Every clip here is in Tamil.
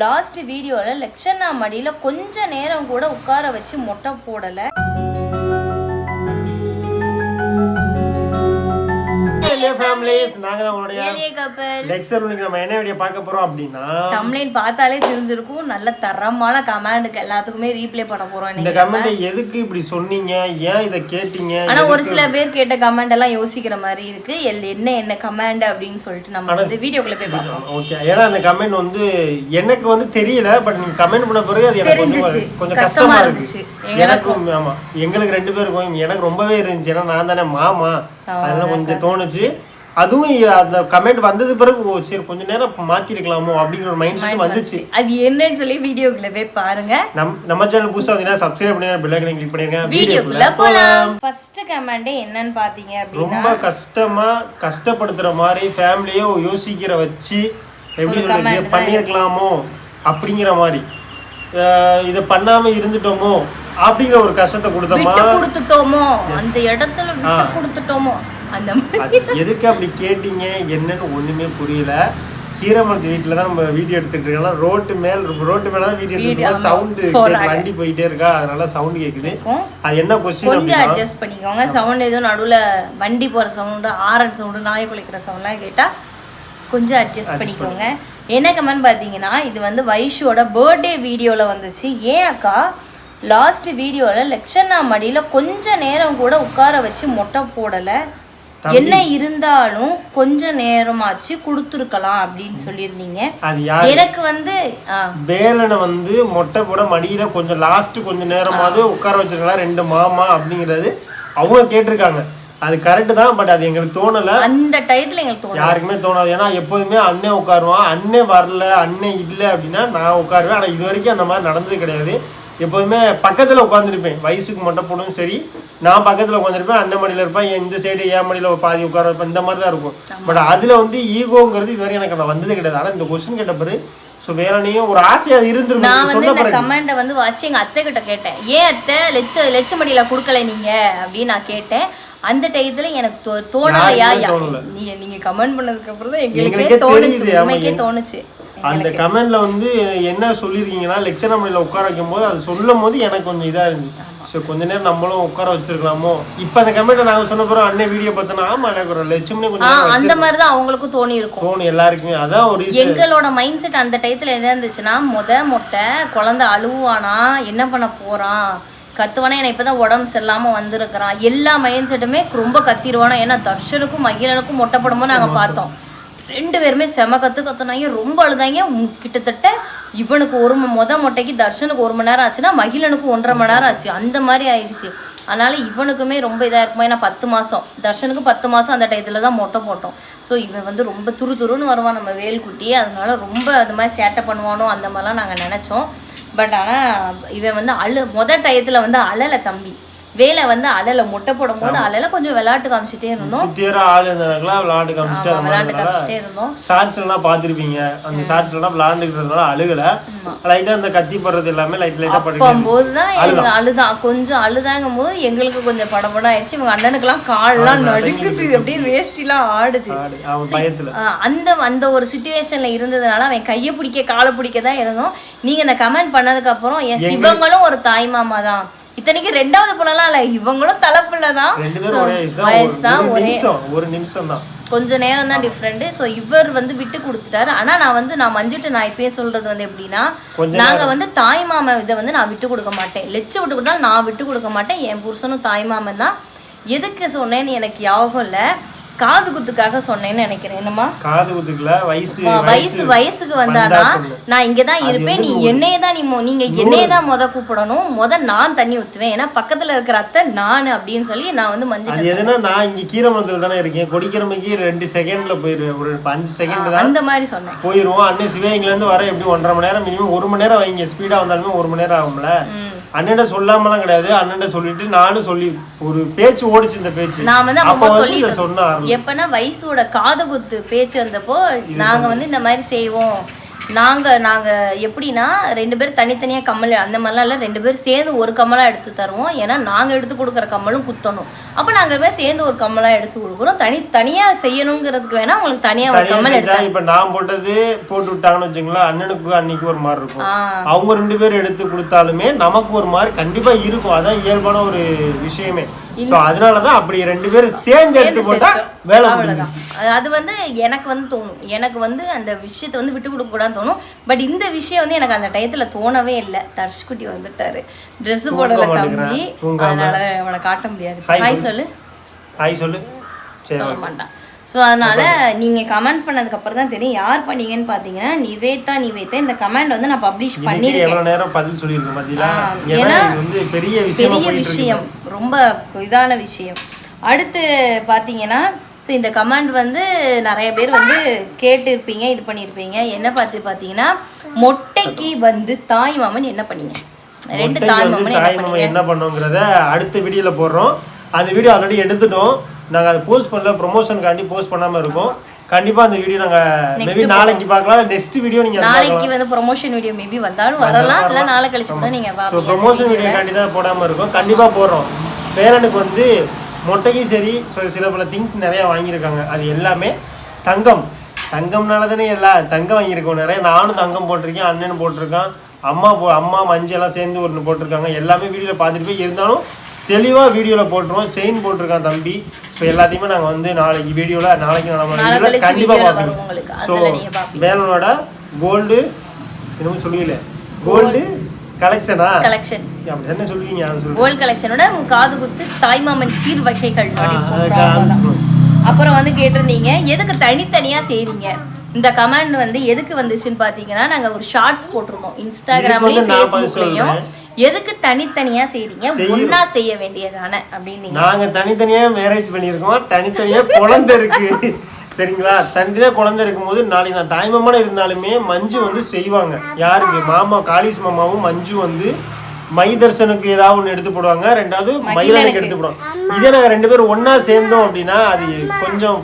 லாஸ்ட் வீடியோவில் லெக்ஷனா மடியில் கொஞ்ச நேரம் கூட உட்கார வச்சு மொட்டை போடலை. ஃபேமிலிஸ் நாங்க தான் உங்களுடைய ஏலிய கப்பல். லெக்சர் இன்னைக்கு நம்ம என்ன வீடியோ பார்க்க போறோம் அப்படின்னா தம்ப்ளைன் பார்த்தாலே தெரிஞ்சிருக்கும். நல்ல தரமான கமெண்டுக்கு எல்லாத்துக்குமே ரீப்ளே பண்ண போறோம் இந்த கமெண்ட் எதுக்கு இப்படி சொன்னீங்க? ஏன் இதை கேட்டீங்க? ஆனா ஒரு சில பேர் கேட்ட கமெண்ட் எல்லாம் யோசிக்கிற மாதிரி இருக்கு. என்ன என்ன கமெண்ட் அப்படின்னு சொல்லிட்டு நம்ம வந்து வீடியோக்குள்ள போய் பார்க்கலாம். ஓகே ஏன்னா அந்த கமெண்ட் வந்து எனக்கு வந்து தெரியல பட் நீங்க கமெண்ட் பண்ண பிறகு அது எனக்கு. கொஞ்சம் கஷ்டமா இருந்துச்சு. எனக்கும் ஆமா. எங்களுக்கு ரெண்டு பேருக்கும் எனக்கு ரொம்பவே இருந்துச்சு. ஏன்னா நான் தானே மாமா. அதனால கொஞ்சம் தோணுச்சு. அதுவும் அந்த கமெண்ட் வந்தது பிறகு ஓ சரி கொஞ்ச நேரம் மாத்திருக்கலாமோ அப்படிங்கிற ஒரு மைண்ட் செட் வந்துச்சு. அது என்னன்னு சொல்லி வீடியோக்குள்ள போய் பாருங்க. நம் நம்ம சேனல் புதுசா வந்தீங்கன்னா சப்ஸ்கிரைப் பண்ணுங்க பெல் ஐக்கனை கிளிக் பண்ணிருங்க வீடியோக்குள்ள போலாம். ஃபர்ஸ்ட் கமெண்ட் என்னன்னு பாத்தீங்க அப்படின்னா ரொம்ப கஷ்டமா கஷ்டப்படுத்துற மாதிரி ஃபேமிலியோ யோசிக்கிற வச்சு எப்படி சொல்றது? பண்ணியிருக்கலாமோ அப்படிங்கிற மாதிரி. இதை பண்ணாம இருந்துட்டோமோ அப்படிங்கிற ஒரு கஷ்டத்தை கொடுத்தோமா கொடுத்துட்டோமோ? அந்த இடத்துல விட்டு கொடுத்துட்டோமோ? அந்த எதுக்கு அப்படி கேட்டீங்க? என்னன்னு ஒண்ணுமே புரியல. கீரமரத்து வீட்டில் தான் நம்ம வீடியோ எடுத்துட்டு இருக்கோம். ரோட்டு மேல் ரோட்டு மேல தான் வீடியோ எடுத்துட்டு சவுண்டு வண்டி போயிட்டே இருக்கா? அதனால சவுண்ட் இருக்கும். அது என்ன கொஸ்டின் கொஞ்சம் அட்ஜஸ்ட் பண்ணிக்கோங்க. சவுண்ட் எதுவும் நடுவுல வண்டி போற சவுண்டு ஆரன் சவுண்டு நாய் குலைக்கிற சவுண்ட்லாம் கேட்டா கொஞ்சம் அட்ஜஸ்ட் பண்ணிக்கோங்க. என்ன கமெண்ட் பார்த்தீங்கன்னா இது வந்து வைஷுவோட பர்த்டே வீடியோவில் வந்துச்சு. ஏன் அக்கா? லாஸ்ட் வீடியோவில் லெக்ஷனா மடியில் கொஞ்ச நேரம் கூட உட்கார வச்சு மொட்டை போடலை. என்ன இருந்தாலும் கொஞ்ச நேரமாச்சு கொடுத்துருக்கலாம் அப்படின்னு சொல்லியிருந்தீங்க. எனக்கு வந்து வேலனை வந்து மொட்டை போட மடியில கொஞ்சம் லாஸ்ட் கொஞ்சம் நேரமாவது உட்கார வச்சிருக்கலாம். ரெண்டு மாமா அப்படிங்கிறது அவங்க கேட்டிருக்காங்க. அது கரெக்ட் தான் பட் அது எங்களுக்கு தோணல. அந்த டயத்தில் எங்களுக்கு தோணும் யாருக்குமே தோணாது. ஏன்னா எப்போதுமே அண்ணன் உட்காருவான். அண்ணன் வரல அண்ணன் இல்லை அப்படின்னா நான் உட்காருவேன். ஆனால் இது வரைக்கும் அந்த மாதிரி நடந்தது கிடையாது. எப்போதுமே பக்கத்தில் உட்காந்துருப்பேன் வயசுக்கு மொட்டை போடும் சரி நான் பக்கத்தில் உட்காந்துருப்பேன் அண்ணன் மடியில் இருப்பேன் இந்த சைடு என் மடியில் பாதி உட்கார வைப்பேன் இந்த மாதிரி தான் இருக்கும் பட் அதில் வந்து ஈகோங்கிறது இது வரைக்கும் எனக்கு நான் வந்தது கிடையாது. ஆனால் இந்த கொஸ்டின் கேட்ட பிறகு ஸோ வேறனையும் ஒரு ஆசையாக நான் இருந்திருக்கும் வந்து சொன்ன இந்த பிறகு. கமெண்ட்டை வந்து வாசி எங்க அத்தை கிட்ட கேட்டேன். ஏன் அத்தை லட்ச லட்சமடியில கொடுக்கல நீங்க? அப்படின்னு நான் கேட்டேன். அந்த டயத்துல எனக்கு தோணலையா யாருக்குமே யா- தோணல. நீங்க நீங்க கமெண்ட் பண்ணதுக்கு அப்புறம் தான் எங்களுக்கே தோணுச்சு. உண்மைக்கே தோணுச்சு. அந்த கமெண்ட்ல வந்து என்ன சொல்லியிருக்கீங்கன்னா லெக்சர் நம்மள உட்கார வைக்கும் போது அது சொல்லும் போது எனக்கு கொஞ்சம் இதா இருந்துச்சு ஸோ கொஞ்ச நேரம் நம்மளும் உட்கார வச்சிருக்கலாமோ? இப்போ அந்த கமெண்ட் நாங்க சொன்ன பிறகு அண்ணன் வீடியோ பார்த்தோன்னா ஆமா எனக்கு ஒரு லட்சம்னே கொஞ்சம் அந்த மாதிரி தான் அவங்களுக்கும் தோணி இருக்கும் தோணும் எல்லாருக்குமே அதான் ஒரு. எங்களோட மைண்ட் செட் அந்த டயத்துல என்ன இருந்துச்சுன்னா முத மொட்டை குழந்தை அழுவானா என்ன பண்ண போறான்? கத்துவானா எனக்கு இப்பதான் உடம்பு சரியில்லாம வந்திருக்கிறான். எல்லா மைண்ட் செட்டுமே ரொம்ப கத்திடுவானா ஏன்னா தர்ஷனுக்கும் மகிழனுக்கும் மொட்டை போடும்போது நாங்க பார்த்தோம். ரெண்டு பேருமே செம கற்று கத்துனாங்க ரொம்ப அழுதாங்க. கிட்டத்தட்ட இவனுக்கு ஒரு ம- மொட்டைக்கு தர்ஷனுக்கு ஒரு மணி நேரம் ஆச்சுன்னா மகிழனுக்கு ஒன்றரை மணி நேரம் ஆச்சு. அந்த மாதிரி ஆயிடுச்சு. அதனால இவனுக்குமே ரொம்ப இதாக இருக்குமா? ஏன்னா பத்து மாதம் தர்ஷனுக்கு பத்து மாதம் அந்த டயத்தில் தான் மொட்டை போட்டோம். ஸோ இவன் வந்து ரொம்ப துரு துருன்னு வருவான் நம்ம வேல்குட்டி அதனால ரொம்ப அது மாதிரி சேட்டை பண்ணுவானோ அந்த மாதிரிலாம் நாங்கள் நினச்சோம். பட் ஆனால் இவன் வந்து அழு மொதல் டயத்தில் வந்து அழலை தம்பி. வேலை வந்து அழலை மொட்டை போடும்போது அழலை கொஞ்சம் விளையாட்டு காமிச்சிட்டே இருந்தோம். சுத்தியற ஆள் இருந்தாங்களா விளையாட்டு காமிச்சிட்டு விளையாட்டு காமிச்சிட்டே இருந்தோம். ஷார்ட்ஸ் எல்லாம் பார்த்துருப்பீங்க. அந்த ஷார்ட்ஸ் எல்லாம் விளையாண்டுக்கிறதுனால அழுகல. லைட்டா அந்த கத்தி படுறது எல்லாமே லைட் லைட்டா படுது அப்பம்போது தான் எங்க அழுதான். கொஞ்சம் அழுதாங்கும் போது எங்களுக்கு கொஞ்சம் படபடம் ஆயிடுச்சு இவங்க அண்ணனுக்கெல்லாம் கால்லாம் நடுக்குது அப்படியே வேஷ்டிலாம் ஆடுது. அந்த அந்த ஒரு சுச்சுவேஷன்ல இருந்ததுனால அவன் கையை பிடிக்க காலை பிடிக்க தான் இருந்தோம். நீங்க இந்த கமெண்ட் பண்ணதுக்கு அப்புறம் என் சிவங்களும் ஒரு தாய் மாமா தான் இத்தனைக்கு ரெண்டாவது பிள்ளைலாம் இல்ல. இவங்களும் தலைப்பிள்ளை தான். வயசு தான் ஒரு ஒரே நிமிஷம் தான். கொஞ்ச நேரம் தான் டிஃப்ரெண்ட் ஸோ இவர் வந்து விட்டு கொடுத்துட்டாரு. ஆனா நான் வந்து நான் மஞ்சுட்டு நான் இப்பயே சொல்றது வந்து எப்படின்னா நாங்க வந்து தாய் மாமன் இதை வந்து நான் விட்டு கொடுக்க மாட்டேன். லெச்ச விட்டு கொடுத்தாலும் நான் விட்டு கொடுக்க மாட்டேன். என் புருஷனும் தாய் மாமன் தான். எதுக்கு சொன்னேன்னு எனக்கு ஞாபகம் இல்லை. காது குத்துக்காக சொன்னேன்னு நினைக்கிறேன். என்னம்மா? காது குத்துக்கல வயசு வயசு வயசுக்கு வந்தானா நான் இங்க தான் இருப்பேன். நீ என்னையே தான் நீ நீங்க என்னையே தான் முத கூப்பிடணும். முத நான் தண்ணி ஊத்துவேன். ஏன்னா பக்கத்துல இருக்கிற அத்தை நானு அப்படின்னு சொல்லி நான் வந்து மஞ்சள் எதுனா நான் இங்க கீரமரத்துல தானே இருக்கேன். கொடிக்கிறமைக்கு ரெண்டு செகண்ட்ல போயிருவேன் ஒரு அஞ்சு செகண்ட் தான் அந்த மாதிரி சொன்னேன். போயிருவோம். அண்ணன் சிவகங்கைல இருந்து வர எப்படி ஒன்றரை மணி நேரம் மினிமம் ஒரு மணி நேரம் வைங்க. ஸ்பீடா வந்தாலுமே ஒரு மணி நேரம் ஆகும்ல. அண்ணன்ட சொல்லாமலாம் கிடையாது. அண்ணன்ட சொல்லிட்டு நானும் சொல்லி ஒரு பேச்சு ஓடிச்சு இந்த பேச்சு. நான் வந்து சொல்லிட்டு இதை சொன்ன எப்பனா வயசோட காது குத்து பேச்சு வந்தப்போ நாங்க வந்து இந்த மாதிரி செய்வோம். நாங்கள் நாங்கள் எப்படின்னா ரெண்டு பேரும் தனித்தனியாக கம்மல் அந்த மாதிரிலாம் இல்லை. ரெண்டு பேரும் சேர்ந்து ஒரு கம்மலாக எடுத்து தருவோம். ஏன்னா நாங்கள் எடுத்து கொடுக்குற கம்மலும் குத்தணும். அப்போ நாங்கள் பேர் சேர்ந்து ஒரு கம்மலாக எடுத்து கொடுக்குறோம். தனி தனியாக செய்யணுங்கிறதுக்கு வேணா உங்களுக்கு தனியாக ஒரு கம்மல் எடுத்து இப்ப நான் போட்டது போட்டு விட்டாங்கன்னு வச்சுங்களேன் அண்ணனுக்கு அன்னைக்கு ஒரு மாதிரி இருக்கும். அவங்க ரெண்டு பேரும் எடுத்து கொடுத்தாலுமே நமக்கு ஒரு மாதிரி கண்டிப்பா இருக்கும். அதான் இயல்பான ஒரு விஷயமே. அப்படி ரெண்டு பேரும் சேர்ந்து எடுத்து போட்டா வேலை அது- வந்து எனக்கு வந்து தோணும். எனக்கு வந்து அந்த விஷயத்தை வந்து விட்டு கொடுக்க கூடாதுன்னு தோணும். பட் இந்த விஷயம் வந்து எனக்கு அந்த டயத்துல தோணவே இல்லை. தர்ஷ்குட்டி வந்துட்டாரு. Dress போடல தம்பி. அதனால அவனை காட்ட முடியாது. ஹாய் சொல்லு. ஹாய் சொல்லு. சரி சொல்ல மாட்டான். ஸோ அதனால நீங்க கமெண்ட் பண்ணதுக்கு அப்புறம் தான் தெரியும். யார் பண்ணீங்கன்னு பார்த்தீங்கன்னா நிவேதா நிவேதா. இந்த கமெண்ட் வந்து நான் பப்ளிஷ் பண்ணியிருக்கேன். நேரம் பதில் சொல்லியிருக்கேன் ஏன்னா பெரிய விஷயம் பெரிய விஷயம். ரொம்ப இதான விஷயம். அடுத்து பார்த்தீங்கன்னா ஸோ இந்த கமெண்ட் வந்து நிறைய பேர் வந்து கேட்டிருப்பீங்க இது பண்ணியிருப்பீங்க. என்ன பார்த்து பார்த்தீங்கன்னா மொட்டைக்கு வந்து தாய் மாமன் என்ன பண்ணீங்க? ரெண்டு தாய் மாமன் என்ன பண்ணோங்கிறத அடுத்த வீடியோல போடுறோம். அந்த வீடியோ ஆல்ரெடி எடுத்துட்டோம். நாங்க அதை போஸ்ட் பண்ணல ப்ரொமோஷனுக்காண்டி போஸ்ட் பண்ணாம இருக்கோம். கண்டிப்பா அந்த வீடியோ நாங்க மேபி நாளைக்கு பார்க்கலாம். நெக்ஸ்ட் வீடியோ நீங்க நாளைக்கு வந்து ப்ரொமோஷன் வீடியோ மேபி வந்தாலும் வரலாம். இல்லை நாளை கழிச்சு கூட நீங்கள் ஸோ பார்ப்பீங்க. ப்ரொமோஷன் வீடியோக்காண்டி தான் போடாமல் இருக்கோம். கண்டிப்பாக போடுறோம். பேரனுக்கு வந்து மொட்டைக்கும் சரி சில பல திங்ஸ் நிறையா வாங்கியிருக்காங்க. அது எல்லாமே தங்கம். தங்கம்னால தானே எல்லா தங்கம் வாங்கியிருக்கோம். நிறைய நானும் தங்கம் போட்டிருக்கேன் அண்ணன் போட்டிருக்கான். அம்மா போ அம்மா மஞ்சள் எல்லாம் சேர்ந்து ஒன்று போட்டிருக்காங்க. எல்லாமே வீடியோவில் பார்த்துட்டு போய் இருந்தாலும் தெளிவாக வீடியோவில் போட்டுருவோம் செயின் போட்டிருக்கான் தம்பி. ஸோ எல்லாத்தையுமே நாங்கள் வந்து நாளைக்கு வீடியோவில் நாளைக்கு நம்ம கண்டிப்பாக பார்ப்போம் ஸோ நீங்கள் வேலனோட கோல்டு என்னமோ சொல்லுவீங்களே? கோல்டு கலெக்ஷனா கலெக்ஷன்ஸ் அப்படி தானே சொல்லுவீங்க? கோல்ட் கலெக்ஷனோட காது குத்து தாய் மாமன் சீர் வகைகள். அப்புறம் வந்து கேட்டிருந்தீங்க எதுக்கு தனித்தனியா செய்றீங்க? இந்த கமெண்ட் வந்து எதுக்கு வந்துச்சுன்னு பாத்தீங்கன்னா நாங்க ஒரு ஷார்ட்ஸ் போட்டிருந்தோம் இன்ஸ்டாகிராம்லயும் ஃபேஸ்புக்லயும் தனித்தனியா செய்றீங்க. ஒண்ணா செய்ய வேண்டியதானே அப்படின்னு நாங்க தனித்தனியா மேரேஜ் பண்ணியிருக்கோம். தனித்தனியா குழந்தை இருக்கு. சரிங்களா? தனித்தனியா குழந்தை இருக்கும்போது நாளைக்கு நான் தாய்மாமான இருந்தாலுமே மஞ்சு வந்து செய்வாங்க. யாருக்கு? மாமா காளிஸ் மாமாவும் மஞ்சு வந்து மை தர்சனுக்கு ஏதாவது ஒன்று எடுத்து போடுவாங்க. ரெண்டாவது மயிலனுக்கு எடுத்து போடுவாங்க. இதே நாங்கள் ரெண்டு பேரும் ஒண்ணா சேர்ந்தோம் அப்படின்னா அது கொஞ்சம்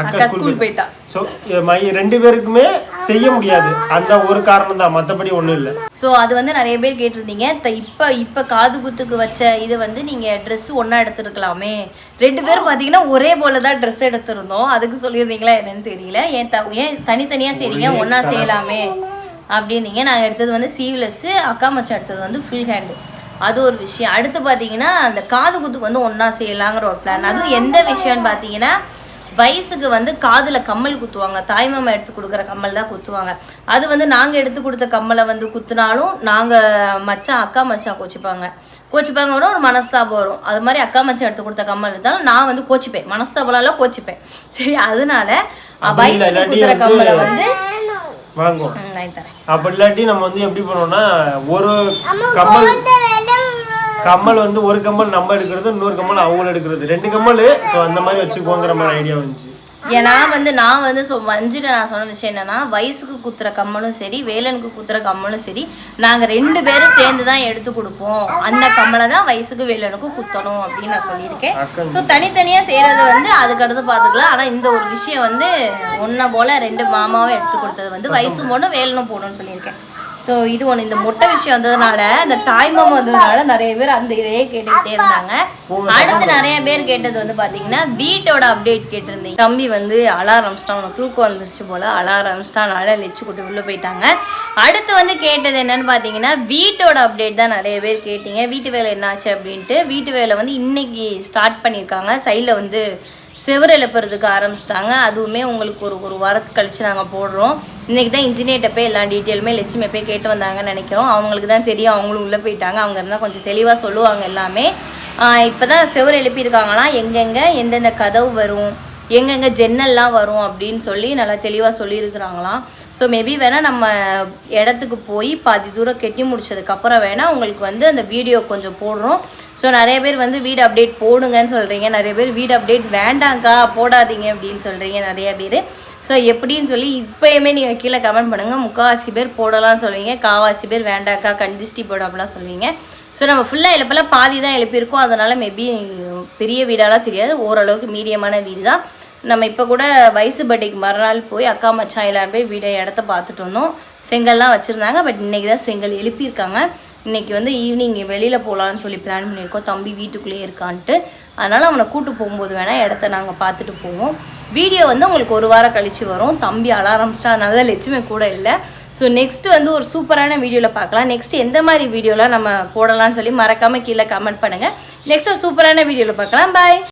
அக்கா ஸ்கூல் போயிட்டா. ஸோ மை ரெண்டு பேருக்குமே செய்ய முடியாது. அந்த ஒரு காரணம் தான் மற்றபடி ஒன்றும் இல்லை. ஸோ அது வந்து நிறைய பேர் கேட்டிருந்தீங்க. இப்ப இப்ப காது குத்துக்கு வச்ச இது வந்து நீங்க Dress ஒண்ணா எடுத்திருக்கலாமே. ரெண்டு பேரும் பாத்தீங்கன்னா ஒரே போல தான் ட்ரெஸ் எடுத்திருந்தோம். அதுக்கு சொல்லியிருந்தீங்களா என்னன்னு தெரியல. ஏன் த ஏன் தனித்தனியா செய்றீங்க? ஒண்ணா செய்யலாமே. அப்படின்னீங்க. நாங்க எடுத்தது வந்து சீவ்லெஸ் அக்கா மச்சான் எடுத்தது வந்து ஃபுல் ஹேண்டு அது ஒரு விஷயம். அடுத்து பார்த்தீங்கன்னா அந்த காது குத்துக்கு வந்து ஒன்றா செய்யலாங்கிற ஒரு பிளான் அதுவும் எந்த விஷயம்னு பார்த்தீங்கன்னா வயசுக்கு வந்து காதுல கம்மல் குத்துவாங்க. தாய்மாமா எடுத்து கொடுக்குற கம்மல் தான் குத்துவாங்க. அது வந்து நாங்க எடுத்து கொடுத்த கம்மலை வந்து குத்துனாலும் நாங்க மச்சான் அக்கா மச்சான் கோச்சிப்பாங்க. கோச்சிப்பாங்க ஒரு மனஸ்தாபம் வரும். அது மாதிரி அக்கா மச்சான் எடுத்து கொடுத்த கம்மல் எடுத்தாலும் நான் வந்து கோச்சிப்பேன். மனஸ்தாபம்லாம் கோச்சிப்பேன். சரி அதனால வயசுக்கு குத்துற கம்மலை வந்து வாங்குவோம். அப்படி இல்லாட்டி நம்ம வந்து எப்படி பண்ணுவோம்னா ஒரு கம்மல் கம்மல் வந்து ஒரு கம்மல் நம்ம எடுக்கிறது இன்னொரு கம்மல் அவங்க எடுக்கிறது. ரெண்டு கம்மல் ஸோ அந்த மாதிரி வச்சுக்கோங்கிற மாதிரி ஐடியா வந்துச்சு. ஏன்னா வந்து நான் வந்து சொ மஞ்சுட்ட நான் சொன்ன விஷயம் என்னன்னா வயசுக்கு குத்துற கம்மலும் சரி வேலனுக்கு குத்துற கம்மலும் சரி நாங்க ரெண்டு பேரும் சேர்ந்து தான் எடுத்து கொடுப்போம். அந்த கம்மலை தான் வயசுக்கு வேலனுக்கும் குத்தணும் அப்படின்னு நான் சொல்லியிருக்கேன். ஸோ தனித்தனியா செய்யறது வந்து அதுக்கு அடுத்து பார்த்துக்கலாம். ஆனா இந்த ஒரு விஷயம் வந்து ஒன்றை போல ரெண்டு மாமாவும் எடுத்து கொடுத்தது வந்து வயசு போகணும் வேலனும் போகணும்னு சொல்லியிருக்கேன். ஸோ இது ஒன்று இந்த முட்டை விஷயம் வந்ததுனால இந்த தாய்மாமம் வந்ததுனால நிறைய பேர் அந்த இதையே கேட்டுக்கிட்டே இருந்தாங்க. அடுத்து நிறைய பேர் கேட்டது வந்து பார்த்தீங்கன்னா வீட்டோட அப்டேட் கேட்டிருந்தீங்க. தம்பி வந்து அலாரம் ஸ்டான் தூக்கம் வந்துருச்சு போல அலாரம்ஸ்டான் அழ லெச்சு கொட்டு உள்ளே போயிட்டாங்க. அடுத்து வந்து கேட்டது என்னன்னு பார்த்தீங்கன்னா வீட்டோட அப்டேட் தான் நிறைய பேர் கேட்டீங்க. வீட்டு வேலை என்னாச்சு அப்படின்ட்டு வீட்டு வேலை வந்து இன்னைக்கு ஸ்டார்ட் பண்ணியிருக்காங்க. சைடில் வந்து செவர் எழுப்புறதுக்கு ஆரம்பிச்சிட்டாங்க. அதுவுமே உங்களுக்கு ஒரு ஒரு வாரத்துக்கு கழிச்சு நாங்கள் போடுறோம். இன்னைக்கு தான் இன்ஜினியர்கிட்ட போய் எல்லா டீட்டெயிலுமே லட்சுமி போய் கேட்டு வந்தாங்கன்னு நினைக்கிறோம். அவங்களுக்கு தான் தெரியும். அவங்களும் உள்ளே போயிட்டாங்க. அவங்க இருந்தால் கொஞ்சம் தெளிவாக சொல்லுவாங்க எல்லாமே. இப்போ தான் செவர் எழுப்பியிருக்காங்களாம். எங்கெங்கே? எந்தெந்த கதவு வரும்? எங்கெங்கே ஜன்னல்லாம் வரும் அப்படின்னு சொல்லி நல்லா தெளிவாக சொல்லியிருக்கிறாங்களாம். ஸோ மேபி வேணால் நம்ம இடத்துக்கு போய் பாதி தூரம் கெட்டி முடிச்சதுக்கப்புறம் வேணால் உங்களுக்கு வந்து அந்த வீடியோ கொஞ்சம் போடுறோம். ஸோ நிறைய பேர் வந்து வீடு அப்டேட் போடுங்கன்னு சொல்கிறீங்க நிறைய பேர் வீடு அப்டேட் வேண்டாங்க்கா போடாதீங்க அப்படின்னு சொல்கிறீங்க நிறைய பேர். ஸோ எப்படின்னு சொல்லி இப்போயுமே நீங்கள் கீழே கமெண்ட் பண்ணுங்கள் முக்கால்வாசி பேர் போடலாம் சொல்லுவீங்க காவாசி பேர் வேண்டாக்கா கண்டிஸ்டி போட அப்படிலாம் சொல்லுவீங்க ஸோ நம்ம ஃபுல்லாக எழுப்பெல்லாம் பாதி தான் எழுப்பியிருக்கோம். அதனால் மேபி பெரிய வீடாலாம் தெரியாது. ஓரளவுக்கு மீடியமான வீடு தான் நம்ம இப்போ கூட வயசு பர்த்டேக்கு மறுநாள் போய் அக்கா மச்சான் எல்லோரும் போய் வீடை இடத்த பார்த்துட்டு வந்தோம். செங்கல்லாம் வச்சுருந்தாங்க. பட் இன்னைக்கு தான் செங்கல் எழுப்பியிருக்காங்க. இன்னைக்கு வந்து ஈவினிங் வெளியில் போகலான்னு சொல்லி பிளான் பண்ணியிருக்கோம். தம்பி வீட்டுக்குள்ளேயே இருக்கான்ட்டு. அதனால் அவனை கூட்டு போகும்போது வேணால் இடத்த நாங்கள் பார்த்துட்டு போவோம். வீடியோ வந்து உங்களுக்கு ஒரு வாரம் கழித்து வரும். தம்பி அலாரம்ஸ்டா அதனால தான் லட்சுமி கூட இல்லை. ஸோ நெக்ஸ்ட் வந்து ஒரு சூப்பரான வீடியோவில் பார்க்கலாம். நெக்ஸ்ட் எந்த மாதிரி வீடியோலாம் நம்ம போடலாம்னு சொல்லி மறக்காமல் கீழே கமெண்ட் பண்ணுங்கள் நெக்ஸ்ட் ஒரு சூப்பரான வீடியோவில் பார்க்கலாம். பாய்